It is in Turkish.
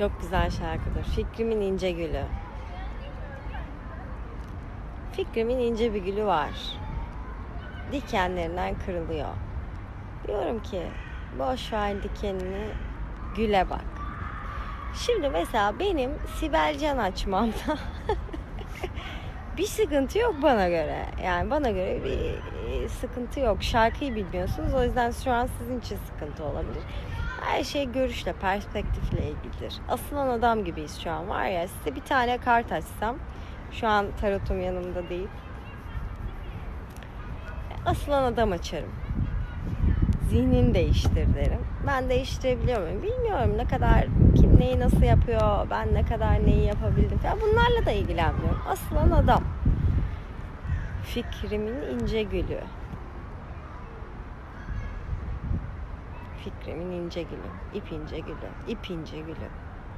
Çok güzel şarkıdır. Fikrimin ince gülü. Fikrimin ince bir gülü var. Dikenlerinden kırılıyor. Diyorum ki boş ver dikenini güle bak. Şimdi mesela benim Sibel Can açmamda bir sıkıntı yok bana göre. Yani bana göre bir e, sıkıntı yok. Şarkıyı bilmiyorsunuz. O yüzden şu an sizin için sıkıntı olabilir. Her şey görüşle, perspektifle ilgilidir. Asılan adam gibiyiz şu an var ya. Size bir tane kart açsam. Şu an tarotum yanımda değil. Asılan adam açarım. Zihnini değiştir derim. Ben değiştirebiliyor muyum? Bilmiyorum ne kadar kim neyi nasıl yapıyor, ben ne kadar neyi yapabildim falan. Bunlarla da ilgilenmiyorum. Asılan adam. Fikrimin ince gülü. Fikrimin ince gülü. ip ince gülü. ip ince gülü.